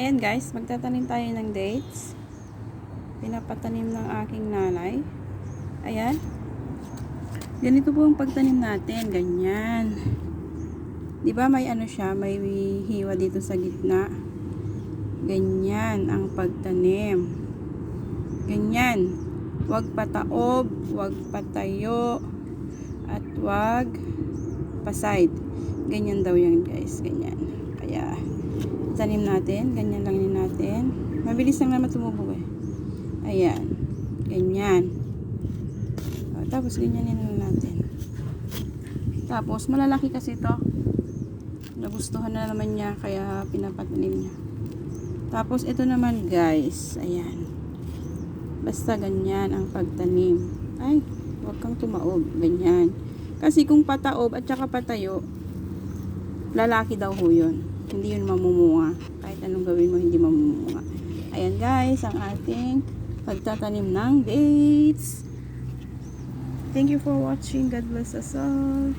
Ayan guys, magtatanim tayo ng dates. Pinapatanim ng aking nanay. Ayan. Ganito po ang pagtanim natin. Ganyan. Di ba may ano siya, may hiwa dito sa gitna. Ganyan ang pagtanim. Ganyan. Huwag pataob, huwag patayo, at huwag paside. Ganyan daw yan guys. Ganyan. Kaya, tanim natin. Ganyan lang din natin. Mabilis lang naman tumubo eh. Ayan. Ganyan. O, tapos ganyan lang natin. Tapos, malalaki kasi to. Nagustuhan na naman niya, kaya pinapatanim niya. Tapos, ito naman guys. Ayan. Basta ganyan ang pagtanim. Ay, huwag kang tumaob. Ganyan. Kasi kung pataob at saka patayo, lalaki daw ho yun. Hindi yun mamumunga. Kahit anong gawin mo, hindi mamumunga. Ayan guys, ang ating pagtatanim ng dates. Thank you for watching. God bless us all.